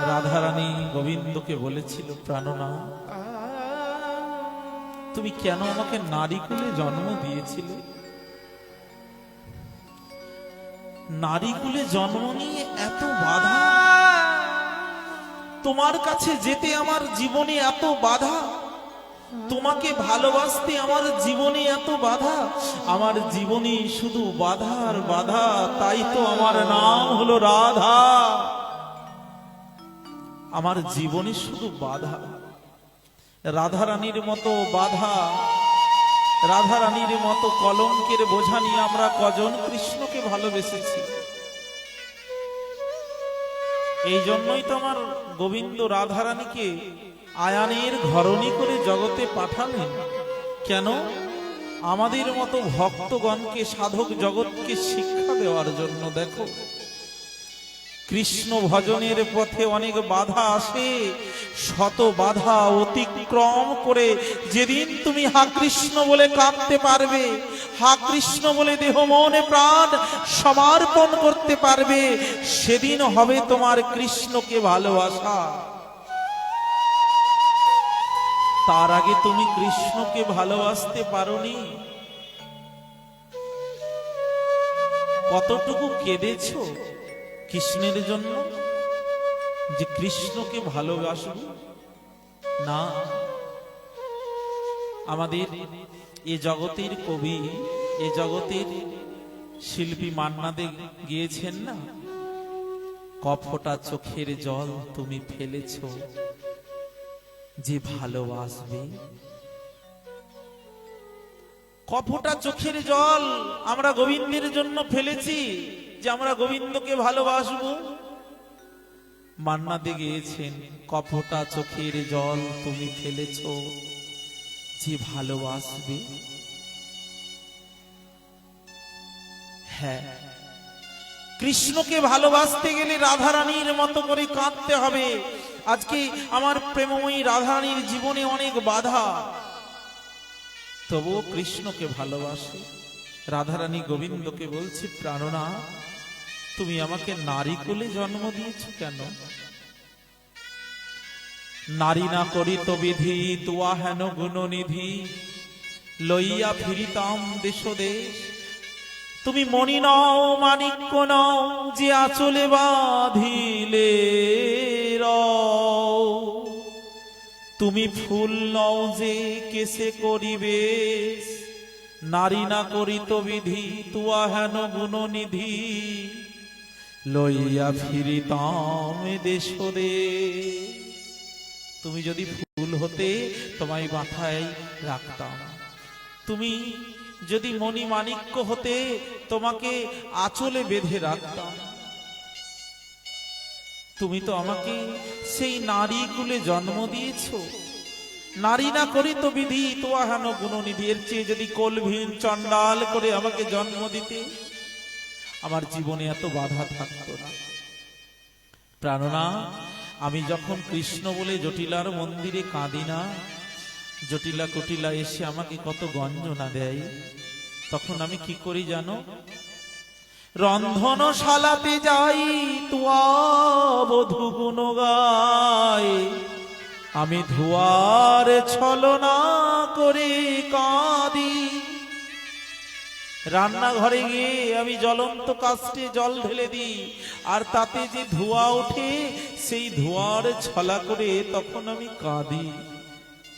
রাধারানী গোবিন্দকে বলেছিল, প্রাণনা, তুমি কেন আমাকে নারী কুলে জন্ম দিয়েছিলে? নারী কুলে জন্ম নিয়ে এত বাধা? তোমার কাছে যেতে আমার জীবনে এত বাধা? তোমাকে ভালোবাসতে আমার জীবনে এত বাধা? আমার জীবনে শুধু বাধা আর বাধা, তাই তো আমার নাম হলো রাধা। আমার জীবনে শুধু বাধা। রাধারানীর মতো বাধা, রাধারানীর মতো কলঙ্কের বোঝা নিয়ে আমরা কজন কৃষ্ণকে ভালোবেসেছি। এই জন্যই তো আমার গোবিন্দ রাধারানীকে আয়ানের ঘরণী করে জগতে পাঠালেন। কেন? আমাদের মতো ভক্তগণকে, সাধক জগৎকে শিক্ষা দেওয়ার জন্য, দেখো। কৃষ্ণ ভজনের পথে অনেক বাধা আসে, শত বাধা অতিক্রম করে যেদিন তুমি হা কৃষ্ণ বলে কাঁদতে পারবে, হা কৃষ্ণ বলে দেহ, মনে, প্রাণ সমর্পণ করতে পারবে, সেদিন হবে তোমার কৃষ্ণকে ভালোবাসা। তার আগে তুমি কৃষ্ণকে ভালোবাসতে পারোনি। কতটুকু কেঁদেছো? কৃষ্ণের জন্য যে কৃষ্ণকে ভালোবাসব, না, আমাদের এ জগতের কবি, এ জগতের শিল্পী মান্নাদে গিয়েছেন না? কফটা চোখের জল তুমি ফেলেছ যে ভালোবাসবে। কফটা চোখের জল আমরা গোবিন্দের জন্য ফেলেছি। যে আমরা গোবিন্দকে ভালোবাসবো? মান্নাতে গিয়েছেন, কপটা চোখের জল তুমি ফেলেছ, যে ভালোবাসবে? হ্যাঁ কৃষ্ণকে ভালোবাসতে গেলে রাধারানীর মতো করে কাঁদতে হবে। আজকে আমার প্রেমময়ী রাধারানীর জীবনে অনেক বাধা। তবুও কৃষ্ণকে ভালোবাসে। রাধারানী গোবিন্দকে বলছে, প্রাণনা তুমি আমাকে নারী কোলে জন্ম দিয়েছ কেন? নারী না করি তো বিধি, তুয়া হেন গুণনিধি, লইয়া ফিরিতাম দেশ দেশ। তুমি মণি নও মানিক্য নও, যে আচলে বাঁধিলে। তুমি ফুল নও যে কেসে করিবে নারী না করিত বিধি, তুয়া হেন গুণনিধি। লইয়া ফিরিতাম দেশ তুমি যদি ফুল হতে তোমায় মাথায় রাখতাম। তুমি যদি মণি মাণিক্য হতে তোমাকে আঁচলে বেঁধে রাখতাম। তুমি তো আমাকে সেই নারী কুলে জন্ম দিয়েছ। নারী না করে তো বিধি তোয়াহান গুণনিধি এর চেয়ে যদি কলভিন চন্ডাল করে আমাকে জন্ম দিতে আমার জীবনে এত বাধা থাকতো না। প্রাণনা, আমি যখন কৃষ্ণ বলে জটিলার মন্দিরে কাঁদি না, জটিলা কুটিলা এসে আমাকে কত গঞ্জনা দেয়, তখন আমি কি করি জানো? রন্ধনশালাতে যাই, তুয়া বধু গায় আমি ধোয়ার ছলনা করে কাঁদি রান্নাঘরে গিয়ে আমি জ্বলন্ত কাস্টে জল ঢেলে দিই। আর তাতে যে ধোঁয়া ওঠে, সেই ধোঁয়ার ছলা করে তখন আমি কাঁদি।